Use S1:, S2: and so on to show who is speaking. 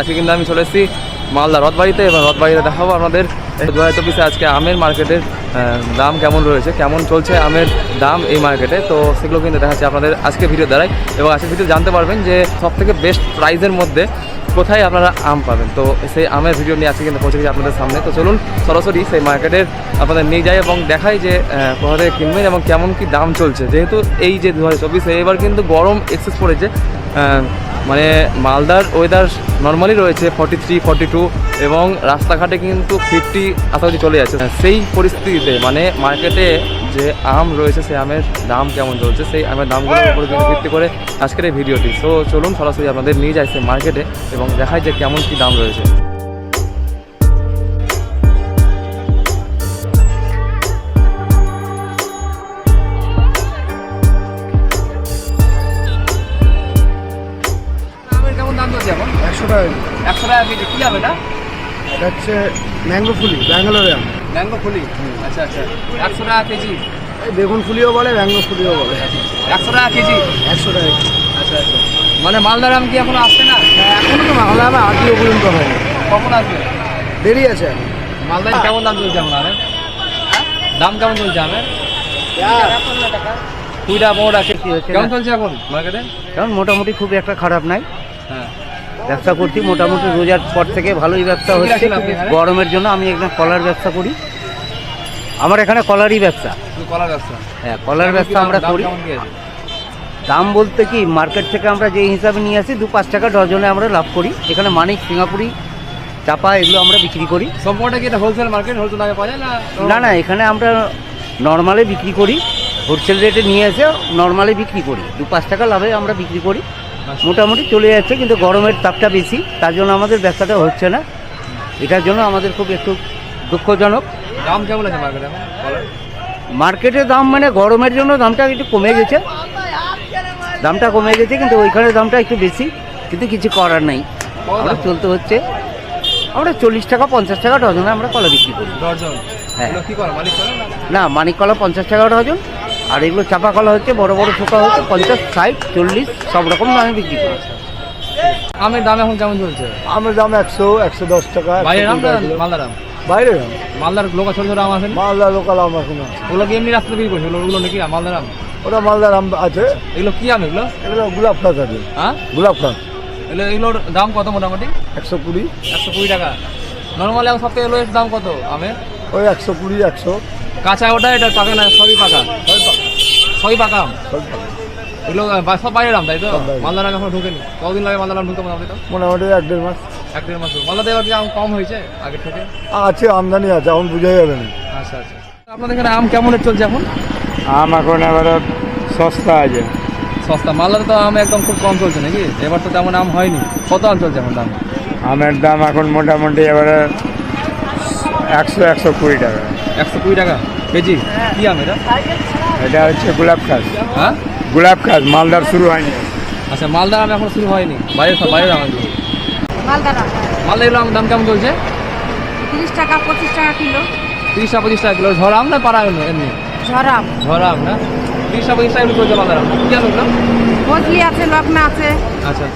S1: আজকে কিন্তু আমি চলে এসেছি মালদা রথবাড়িতে এবং রথবাড়িতে দেখাবো আপনাদের। দু হাজার চব্বিশে আজকে আমের মার্কেটের দাম কেমন রয়েছে, কেমন চলছে আমের দাম এই মার্কেটে? তো সেগুলো কিন্তু দেখাচ্ছি আপনাদের আজকে ভিডিও দ্বারাই। এবং আজকে ভিডিও জানতে পারবেন যে সব থেকে বেস্ট প্রাইসের মধ্যে কোথায় আপনারা আম পাবেন। তো সেই আমের ভিডিও নিয়ে আজকে কিন্তু পৌঁছে গেছি আপনাদের সামনে। তো চলুন, সরাসরি সেই মার্কেটের আপনাদের নিয়ে যাই এবং দেখাই যে কোথা থেকে কিনবেন এবং কেমন কি দাম চলছে। যেহেতু এই যে দু হাজার চব্বিশে, এবার কিন্তু গরম এক্সেস পড়েছে। মানে মালদার ওয়েদার নর্মালি রয়েছে ফর্টি থ্রি ফর্টি টু এবং রাস্তাঘাটে কিন্তু ফিফটি আশাপাশি চলে যাচ্ছে। সেই পরিস্থিতিতে মানে মার্কেটে যে আম রয়েছে সেই আমের দাম কেমন চলছে সেই আমের দামগুলোর উপরে কিন্তু ভিত্তি করে আজকের এই ভিডিওটি সো চলুন সরাসরি আপনাদের নিয়ে যাই সেই মার্কেটে এবং দেখায় যে কেমন কি দাম রয়েছে।
S2: একশো টাকা
S1: একশো টাকা কেজি। কী হবে না
S2: এটা হচ্ছে ম্যাঙ্গো ফুলি ব্যাঙ্গালোরে আম।
S1: ম্যাঙ্গো ফুলি? আচ্ছা আচ্ছা। একশো টাকা কেজি।
S2: এই বেগুন ফুলিও বলে ম্যাঙ্গো ফুলিও বলে।
S1: একশো টাকা কেজি?
S2: একশো টাকা
S1: আচ্ছা আচ্ছা। মানে মালদার আম কি এখনও আসছে না?
S2: এখনও তো বাংলা আমে আটিও পর্যন্ত হয়নি।
S1: কখন আসবে?
S2: দেরি আছে
S1: মালদার কেমন দাম চলছে এখন আমের? দাম কেমন চলছে আমের? কুড়ি টাকা পনেরো টাকা কেমন চলছে এখন মার্কেটে
S2: কারণ মোটামুটি খুব একটা খারাপ নাই।
S1: হ্যাঁ।
S2: ব্যবসা করছি মোটামুটি রোজার পর থেকে ভালোই ব্যবসা হচ্ছে। গরমের জন্য আমি একদম কলার ব্যবসা করি। আমার এখানে কলারই ব্যবসা।
S1: কলার ব্যবসা?
S2: হ্যাঁ কলার ব্যবসা আমরা করি? দাম বলতে কি মার্কেট থেকে আমরা যে হিসাবে নিয়ে আসি দু পাঁচ টাকা ডজনে আমরা লাভ করি। এখানে মানিক সিঙ্গাপুরি চাপা এগুলো আমরা বিক্রি করি।
S1: কি এটা হোলসেল মার্কেট হোলসেল দামে পাওয়া যায় না
S2: না না এখানে আমরা নর্মালে বিক্রি করি। হোলসেল রেটে নিয়ে এসে নর্মালে বিক্রি করি। দু পাঁচ টাকা লাভে আমরা বিক্রি করি। মোটামুটি চলে যাচ্ছে কিন্তু গরমের তাপটা বেশি তার জন্য আমাদের ব্যবসাটা হচ্ছে না। এটার জন্য আমাদের খুব একটু দুঃখজনক।
S1: দাম কেমন আছে মার্কেটে
S2: দাম মানে গরমের জন্য দামটা একটু কমে গেছে। দামটা কমে গেছে কিন্তু ওইখানে দামটা একটু বেশি কিন্তু কিছু করার নাই। আমরা চলতে হচ্ছে। আমরা চল্লিশ টাকা পঞ্চাশ টাকা ডজনে আমরা কলা বিক্রি করি। হ্যাঁ।
S1: না?
S2: মানিক কলা পঞ্চাশ টাকা ডজন। আর এগুলো চাপা কলা হচ্ছে বড় বড় থোকা হচ্ছে পঞ্চাশ ষাট চল্লিশ সব রকম দামে বিক্রি করি।
S1: আমের দাম এখন কেমন চলছে?
S3: আমের দাম একশো একশো দশ টাকা
S1: বাইরের আম মালদার আম?
S3: বাইরে দাম
S1: মালদার লোক ছোট ছোট আম আছে না?
S3: মালদা লোকাল আম এখন আছে।
S1: ওগুলো কি এমনি রাস্তাতে বিক্রি করছে? ওগুলো নাকি আম, মালদার আম?
S3: ওটা মালদার আম আছে।
S1: এগুলো কি আম এগুলো?
S3: এগুলো গোলাপ ফ্লাস আছে।
S1: হ্যাঁ?
S3: গোলাপ ফ্লাস
S1: এগুলো এগুলোর দাম কত মোটামুটি?
S3: একশো কুড়ি।
S1: একশো কুড়ি টাকা। নর্মালি এখন সবথেকে লোয়েস্ট দাম কত আমের?
S3: ওই একশো কুড়ি একশো।
S1: কাঁচা ওটা এটা পাকা না সবই পাকা। সবই পাকা। আম। এগুলো সব বাইরের আম তাই তো। মালদার আম এখন ঢুকেনি। কতদিন লাগে মালদার আম ঢুকতে মোটামুটি তো?
S3: মোটামুটি এক দেড় মাস।
S1: এক দেড় মাস। মালদাতে এবার কি আম কম হয়েছে আগের থেকে?
S3: আছে আমদানি আছে এখন বোঝাই যাবে না।
S1: আচ্ছা আচ্ছা। আপনাদের এখানে আম কেমন চলছে এখন?
S3: আম এখন এবারে সস্তা আছে।
S1: সস্তা। মালদাতে তো আম একদম খুব কম চলছে নাকি? এবার তো তেমন আম হয়নি। কত আম চলছে এখন দাম?
S3: আমের দাম এখন মোটামুটি এবারে একশো একশো কুড়ি টাকা।
S1: একশো কুড়ি টাকা কেজি? কি আম এটা?
S3: এটা হচ্ছে গোলাপ খাস
S1: হ্যাঁ?
S3: গোলাপ খাস মালদার শুরু হয়নি।
S1: আচ্ছা মালদার আম এখন শুরু হয়নি। বাইরের সব বাইরের আম।
S4: মালদারা
S1: মালদা এগুলো আম দাম কেমন চলছে?
S4: তিরিশ টাকা পঁচিশ টাকা কিলো।
S1: তিরিশ টাকা পঁচিশ টাকা কিলো। ঝড় আম না পাড়া আম এমনি?
S4: ঝরাম
S1: ঝড় আম না? তিরিশ টাকা পঁচিশ টাকা কিলো চলছে মালদার আম। কি আম এগুলো?
S4: আছে লগ্না আছে।
S1: আচ্ছা।